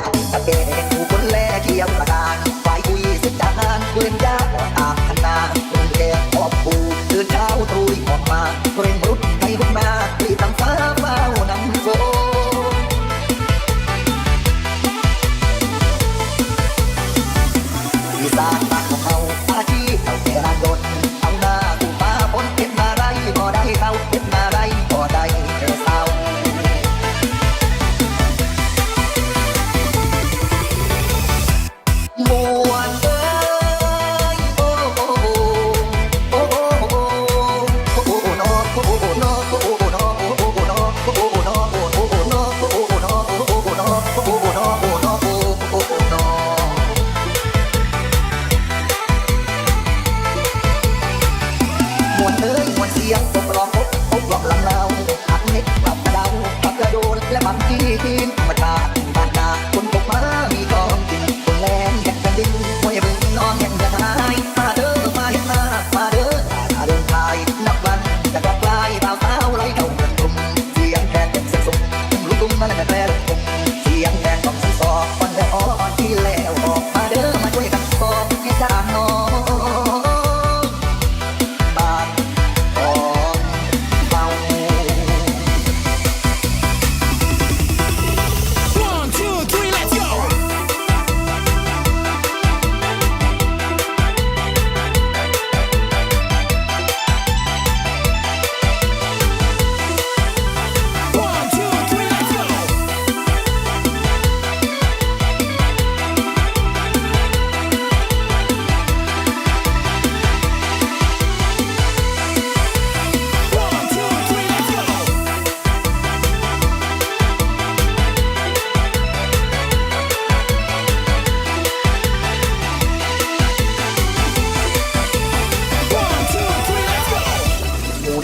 I feel it. Oh, oh, oh, no.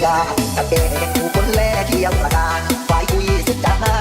ยาตะเป็นผู้คนแลกเที่ยวกระดานฝ่ายกุยสุดจานา